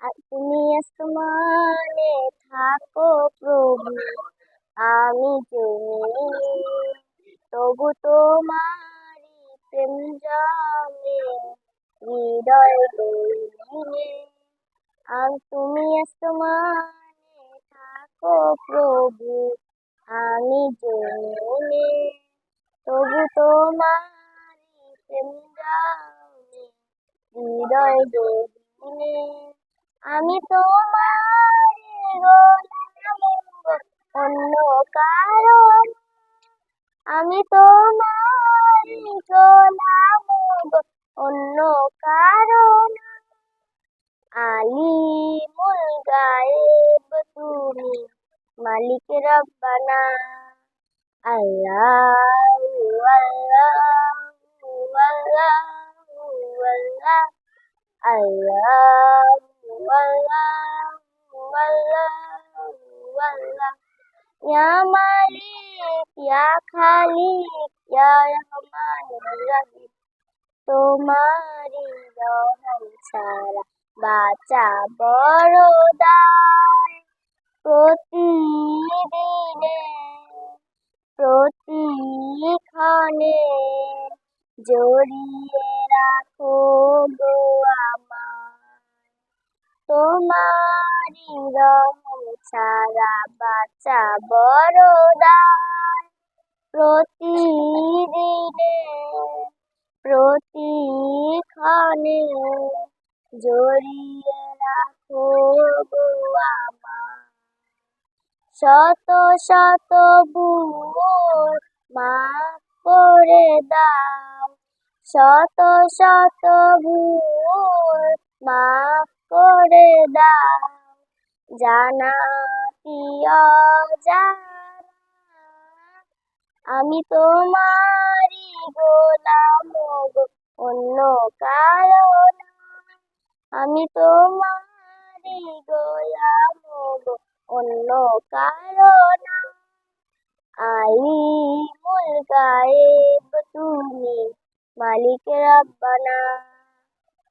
তুমি আসমানে থাকো প্রভু, আমি জমিনে তবু তোমারি প্রেম জানে, হৃদয় গহীনে আর তুমি আসমানে থাকো প্রভু, আমি জমিনে তবু তোমারি প্রেম জানে, হৃদয় গহীনে আমি তোমার অন্য কারণ আমি তোমার গোলাম, অন্য কারণ আলিমুল গায়েব তুমি মালিক রব্বানা। আল্লাহ আল্লাহ আল্লাহ আল্লাহ يا مالك يا خالق يا رحمن الرحيم তোমারই রহম ছাড়া বাঁচা বড় দায় প্রতিদিনে প্রতিক্ষণে জড়িয়ে রাখো গোয়া তোমারি রহম ছাড়া বাঁচা বড় দায় প্রতিদিনে প্রতিক্ষণে জড়িয়ে রাখো শত শত ভুল মাফ করে দাও, শত শত ভুল মাফ করে দাও। জানা আমি তোমারি গোলাম অন্য কারণ আমি তোমারি গোলাম অন্য কারণ আই মুল গায়েব, তুমি মালিক রব্বানা।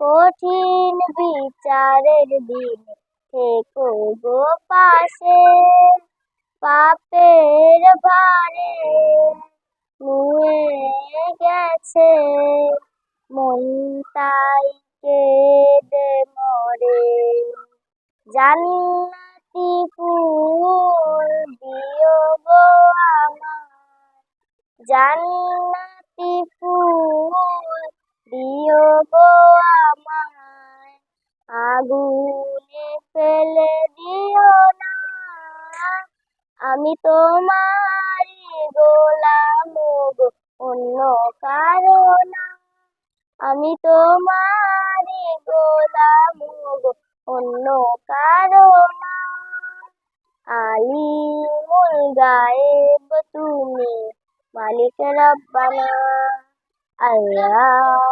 কঠিন বিচারের দিন থেকো গো পাশে। পাপের ভারে নুয়ে গেছে, মন তাই কেঁদে মরে। জান্নাতি ফুল দিও গো আমার, জান্নাতি ফুল দিও গো আমায় আগুনে ফেলে দিও না। আমি তোমারই গোলাম গো, অন্য কারও না। আমি তোমারই গোলাম গো, অন্য কারও না। আলিমুল গায়েব তুমি, মালিক রব্বানা, আল্লাহ